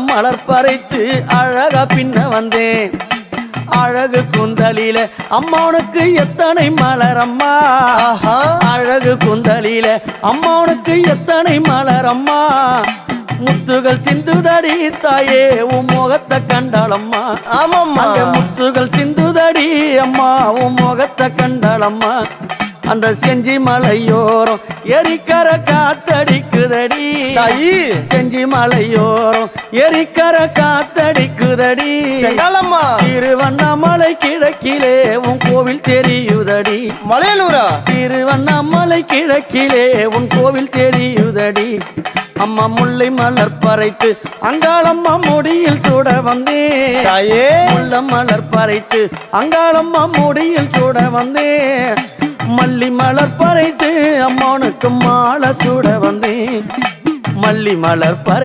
மலர் பறைத்து அழகா பின்ன வந்தேன். அழகு குந்தலில அம்மாவுக்கு எத்தனை மலர் அம்மா ஆஹா. அழகு குந்தலில அம்மாவுக்கு எத்தனை மலர் அம்மா முத்துகள் சிந்துதடி தாயே உன் முகத்தை கண்டாளம்மா. ஆமாம்மா. முத்துகள் சிந்துதடி அம்மா உன் முகத்தை கண்டாளம்மா. அந்த செஞ்சி மலையோரம் எரிக்கர காத்தடிக்குதடி. தாயி. செஞ்சி மலையோரம் எரிக்கர காத்தடிக்குதடி செங்காலம்மா திருவண்ணாமலை கிழக்கிலே உன் கோவில் தெரியுதடி. மலையனூரா? திருவண்ணாமலை கிழக்கிலே உன் கோவில் தெரியுதடி. அம்மா முல்லை மலர் பறைத்து அங்காளம்மா முடியில் சுட வந்தேன். தாயே. முல்ல மலர் பறைத்து அங்காளம்மா முடியில் சுட வந்தேன். மல்லி மலர் பறைத்து அம்மானுக்கு மாலை சுட வந்தேன். மல்லி மலர் பறை